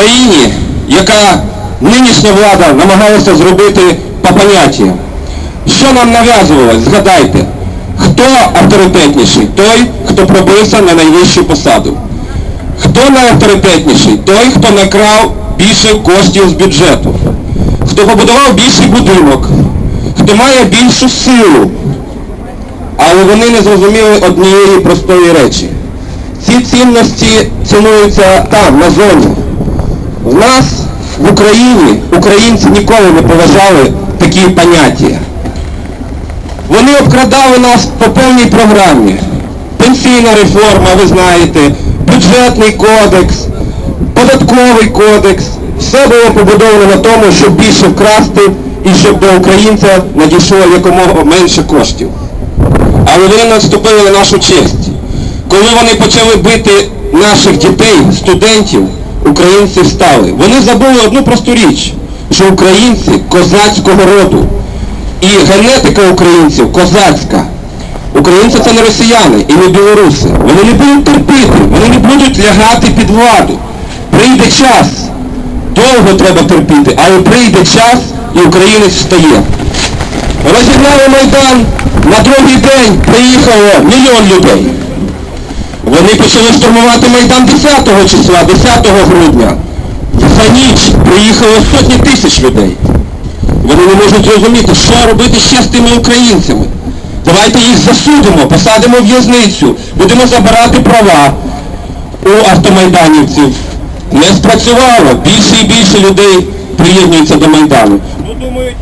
країні, яка нинішня влада намагалася зробити по поняттям. Що нам нав'язувалось? Згадайте, хто авторитетніший? Той, хто пробився на найвищу посаду. Хто найавторитетніший? Той, хто накрав більше коштів з бюджету, хто побудував більший будинок, хто має більшу силу. Але вони не зрозуміли однієї простої речі. Ці цінності цінуються там, на зоні. В нас в Україні українці ніколи не поважали такі поняття. Вони обкрадали нас по повній програмі. Пенсійна реформа, ви знаєте, бюджетний кодекс, податковий кодекс. Все було побудовано на тому, щоб більше вкрасти і щоб до українця надійшло якомога менше коштів. Але вони наступили на нашу честь. Коли вони почали бити наших дітей, студентів, українці встали. Вони забули одну просту річ, що українці козацького роду. І генетика українців козацька. Українці це не росіяни і не білоруси. Вони не будуть терпіти, вони не будуть лягати під владу. Прийде час. Довго треба терпіти, але прийде час і українець встає. Розігнали Майдан, на другий день приїхало мільйон людей. Вони почали штурмувати Майдан 10 числа, 10 грудня. За ніч приїхало сотні тисяч людей. Вони не можуть зрозуміти, що робити ще з тими українцями. Давайте їх засудимо, посадимо в в'язницю, будемо забирати права у автомайданівців. Не спрацювало. Більше і більше людей приєднуються до Майдану. Ну, думають,